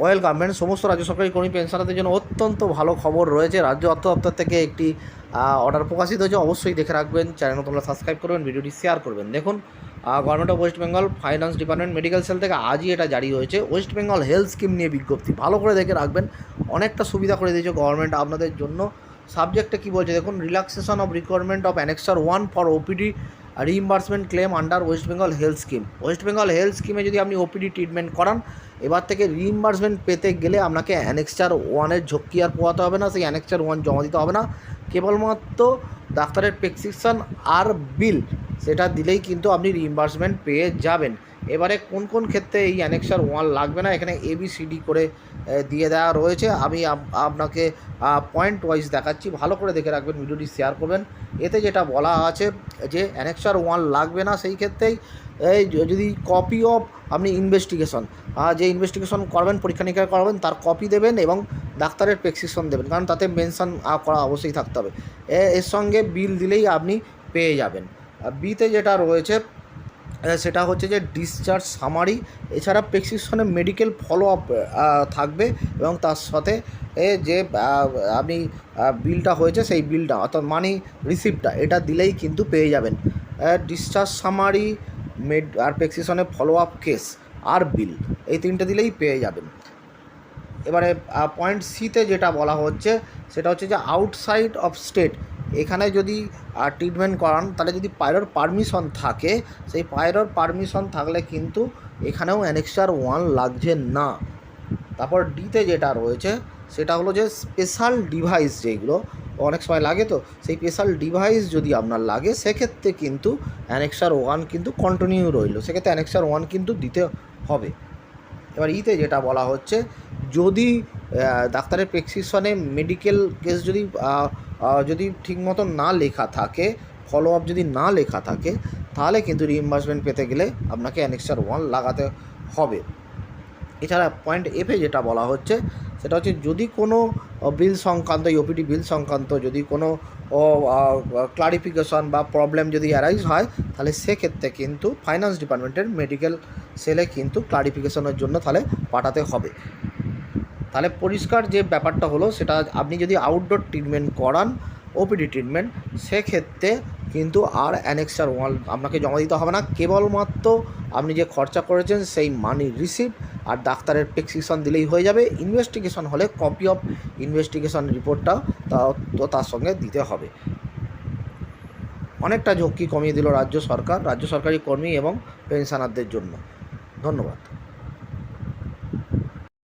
Well government সমস্ত রাজ্য সরকারি কর্মী পেনশনারদের জন্য অত্যন্ত ভালো খবর রয়েছে। রাজ্য অর্থ দপ্তর থেকে একটি অর্ডার প্রকাশিত হয়েছে। অবশ্যই দেখে রাখবেন চ্যানেল তোমরা সাবস্ক্রাইব করবেন, ভিডিওটি শেয়ার করবেন। দেখুন government of West Bengal finance department medical cell থেকে আজই এটা জারি হয়েছে। ওয়েস্ট বেঙ্গল হেলথ স্কিম নিয়ে বিজ্ঞপ্তি। ভালো করে দেখে রাখবেন, অনেকটা সুবিধা করে দিয়েছে গভর্নমেন্ট আপনাদের জন্য। সাবজেক্টে কী বলছে? দেখুন relaxation of requirement of annexure one for OPD reimbursement claim under West Bengal health scheme West Bengal health স্কিমে যদি আপনি ওপিডি ট্রিটমেন্ট করান, এবার থেকে রিইম্বার্সমেন্ট পেতে গেলে আপনাকে অ্যানেক্সচার ওয়ানের ঝক্কি আর পোয়াতে হবে না, সেই অ্যানেক্সচার ওয়ান জমা দিতে হবে না। কেবলমাত্র ডাক্তারের প্রেসক্রিপশান আর বিল সেটা দিলেই কিন্তু আপনি রিইম্বার্সমেন্ট পেয়ে যাবেন। এবারে কোন কোন ক্ষেত্রে এই অ্যানেক্সার ওয়ান লাগবে না? এখানে এবিসিডি করে দিয়ে দেওয়া রয়েছে। আমি আপনাকে পয়েন্ট ওয়াইজ দেখাচ্ছি। ভালো করে দেখে রাখবেন, ভিডিওটি শেয়ার করবেন। এতে যেটা বলা আছে যে অ্যানেক্সার ওয়ান লাগবে না সেই ক্ষেত্রেই, এই যদি কপি অফ আপনি ইনভেস্টিগেশন যে ইনভেস্টিগেশন করবেন, পরীক্ষা নিরীক্ষা করবেন, তার কপি দেবেন এবং ডাক্তারের প্রেসক্রিপশন দেবেন, কারণ তাতে মেনশন করা অবশ্যই থাকতে হবে। এর সঙ্গে বিল দিলেই আপনি পেয়ে যাবেন। বিতে যেটা রয়েছে সেটা হচ্ছে যে ডিসচার্জ সামারি এছাড়া প্রেসক্রিপশনে মেডিকেল ফলো আপ থাকবে এবং তার সাথে যে আপনি বিলটা হয়েছে সেই বিলটা অর্থাৎ মানি রিসিপ্টটা এটা দিলেই কিন্তু পেয়ে যাবেন। ডিসচার্জ সামারি মেড আর প্রেসক্রিপশনে ফলো আপ কেস আর বিল এই তিনটে দিলেই পেয়ে যাবেন। এবারে পয়েন্ট সিতে যেটা বলা হচ্ছে, সেটা হচ্ছে যে আউটসাইড অফ স্টেট এখানে যদি ট্রিটমেন্ট করান, তাহলে যদি পায়রোর পারমিশন থাকে, সেই পায়রোর পারমিশন থাকলে কিন্তু এখানেও অ্যানেক্সার ওয়ান লাগছে না। তারপর ডিতে যেটা রয়েছে, সেটা হলো যে স্পেশাল ডিভাইস যেগুলো, অনেক সময় লাগে তো, সেই স্পেশাল ডিভাইস যদি আপনার লাগে, সেক্ষেত্রে কিন্তু অ্যানেক্সার ওয়ান কিন্তু কন্টিনিউ রইল। সেক্ষেত্রে অ্যানেক্সার ওয়ান কিন্তু দিতে হবে। এবার ইতে যেটা বলা হচ্ছে, যদি ডাক্তারের প্রেসক্রিপশনে মেডিকেল কেস যদি যদি ঠিক মতো না লেখা থাকে ফলো আপ যদি না লেখা থাকে, তাহলে কিন্তু রিইম্বার্সমেন্ট পেতে গেলে আপনাকে অ্যানেক্সার ওয়ান লাগাতে হবে। এছাড়া পয়েন্ট এফে যেটা বলা হচ্ছে, সেটা হচ্ছে যদি কোনো বিল সংক্রান্ত ওপিডি বিল সংক্রান্ত যদি কোনো ক্লারিফিকেশন বা প্রবলেম যদি অ্যারাইজ হয়, তাহলে সেক্ষেত্রে কিন্তু ফাইন্যান্স ডিপার্টমেন্টের মেডিকেল সেলে কিন্তু ক্লারিফিকেশনের জন্য তাহলে পাঠাতে হবে। তাহলে পরিষ্কার যে ব্যাপারটা হলো সেটা আপনি যদি আউটডোর ট্রিটমেন্ট করান ওপিডি ট্রিটমেন্ট সেক্ষেত্রে কিন্তু আর অ্যানেক্সার ওয়ান আপনাকে জমা দিতে হবে না। কেবলমাত্র আপনি যে খরচা করেছেন সেই মানি রিসিপ্ট আর ডাক্তারের প্রেসক্রিপশন দিলেই হয়ে যাবে। ইনভেস্টিগেশন হলে কপি অফ ইনভেস্টিগেশন রিপোর্টটা তো তার সঙ্গে দিতে হবে। অনেকটা ঝক্কি কমিয়ে দিল রাজ্য সরকার, রাজ্য সরকারি কর্মী এবং পেনশনারদের জন্য। ধন্যবাদ।